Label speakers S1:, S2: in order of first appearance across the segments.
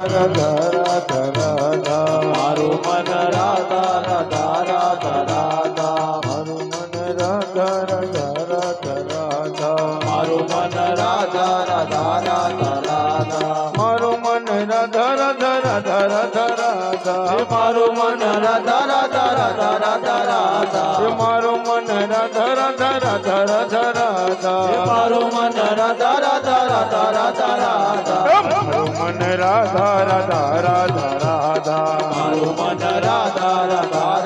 S1: Radha Radha Radha
S2: મારો મન
S1: ધરા ધરા ધરા ધરા ધરા
S2: મારો મન
S1: ધરા ધરા ધરા ધરા ધરા ધરા
S2: મારો મન ધરા ધરા ધરા ધરા
S1: મારો મન ધરા ધરા ધરા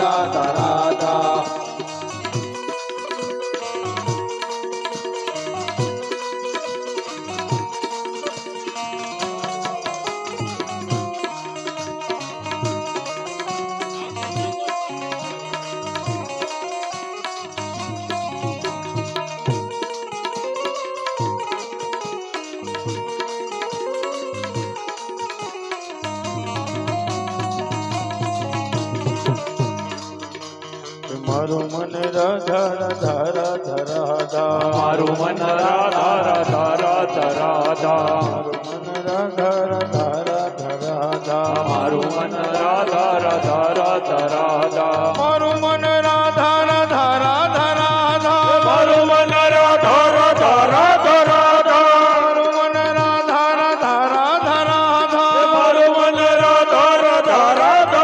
S2: મારું મન રાધા રાધા રાધા રાધા
S1: મારું મન રાધા રાધા રાધા રાધા
S2: મારું મન રાધા રાધા રાધા રાધા
S1: મારું મન રાધા રાધા રાધા રાધા
S2: મારું મન રાધા રાધા રાધા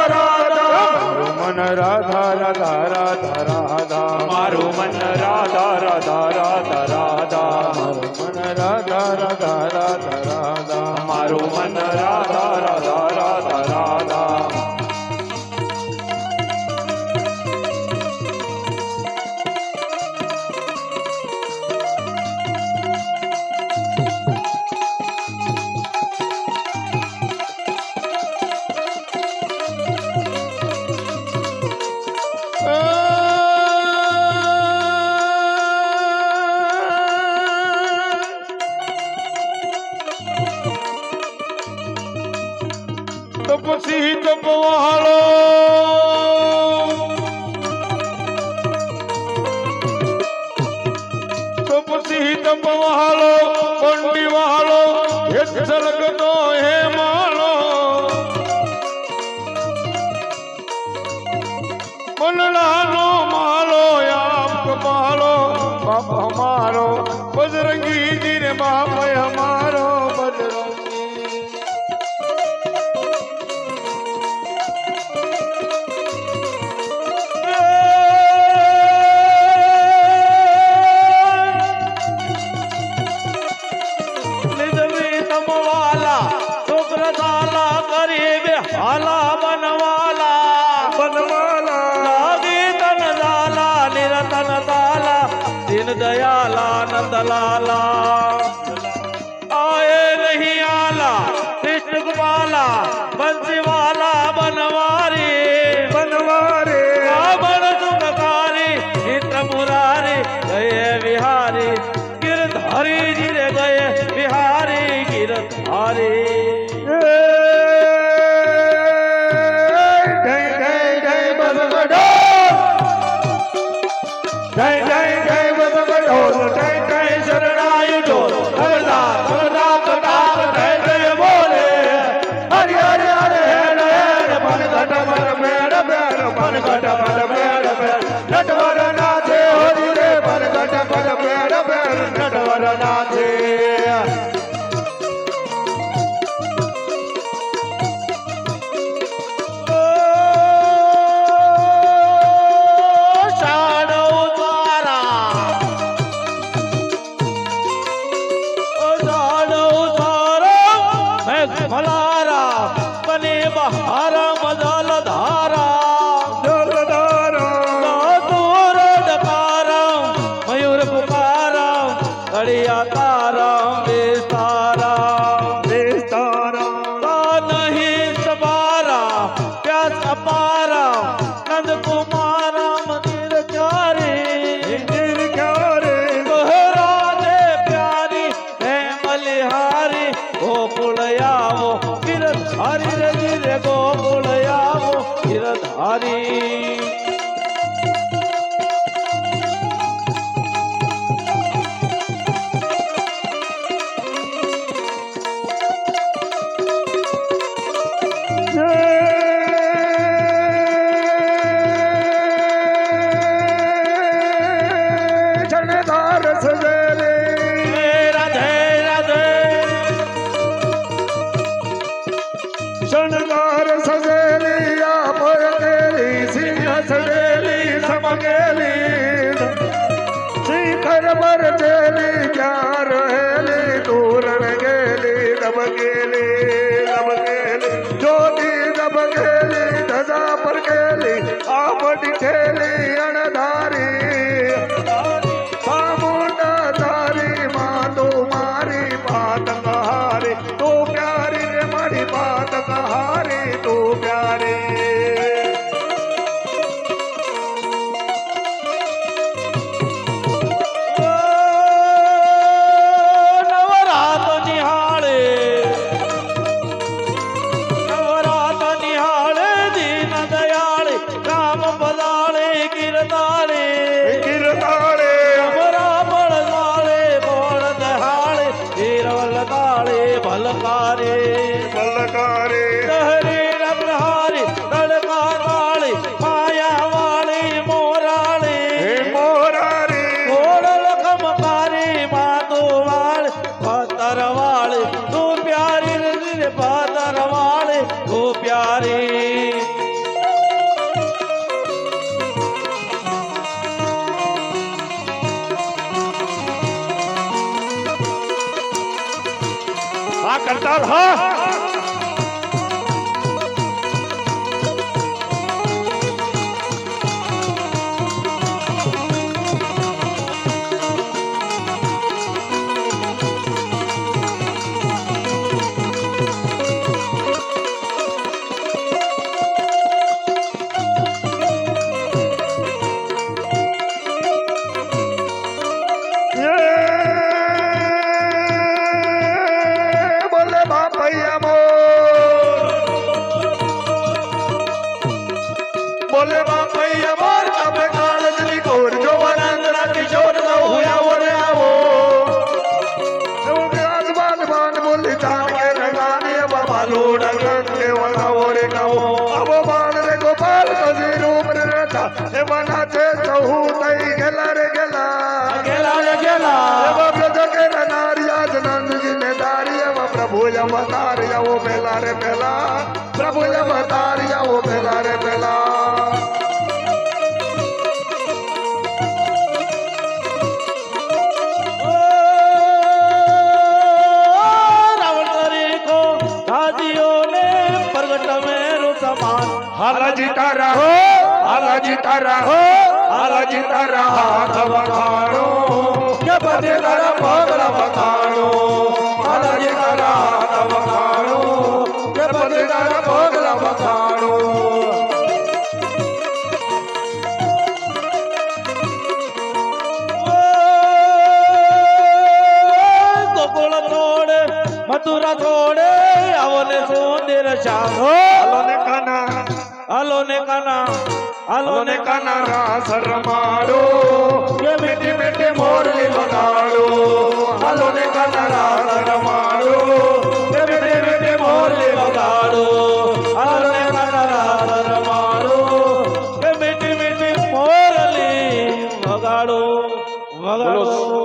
S2: રાધા
S1: રાધા રાધા રાધા
S2: મારું મન રાધા રાધા Arumana કપવાળો
S1: કપસી તપવાળો કોંડી વાળો હે ઝલકતો હે માળો મનડાનો માળો આપ માળો બાપ અમારો બજરંગી જી ને બાપ
S2: અમારો દયાલા નંદલાલા. हर மேலே நமக்கு கிருதாலே கிருதாலே હા
S3: કરતાલ હા બોલે બાપૈયા મોર તમે કાળજની કોર. જો વનાંદરા કિશોર ન હોયા ઓરે આવો. જો કે આસમાન માન બોલી જાન કે રગાની બાબા લોડ ગન કે વગાવો રે ગાવો અબો બાળ રે ગોપાલ બના अलज तारा हो अलज तारा हो अलज तारा हाथ
S2: बखाड़ो के बजे तारा भगला बखाड़ो अलज तारा
S3: હાલો ને કાના
S2: હાલો ને કાના.
S3: રાસ રમાડો કે મીઠી મીઠી મોરલી વગાડો હાલો ને કાના રાસ રમાડો કે મીઠી મીઠી મોરલી વગાડો
S2: હાલો ને કાના રાસ રમાડો કે મીઠી મીઠી મોરલી વગાડો વગાડો.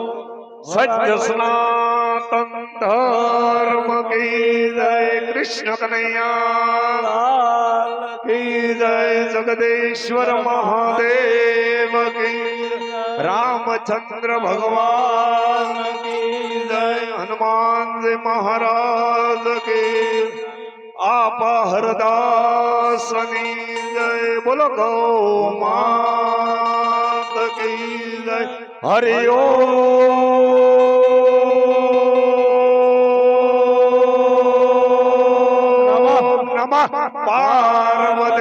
S3: સત્ય સનાતન ધર્મ કી જય કૃષ્ણ કનૈયા.
S2: લાલ
S3: કી જય જગદેશ્વર મહાદેવ કી રામચંદ્ર ભગવાન કી જય હનુમાનજી મહારાજ કી આપા હરદાસની જય બોલો ગૌ માત કી જય હરિ পার্বতী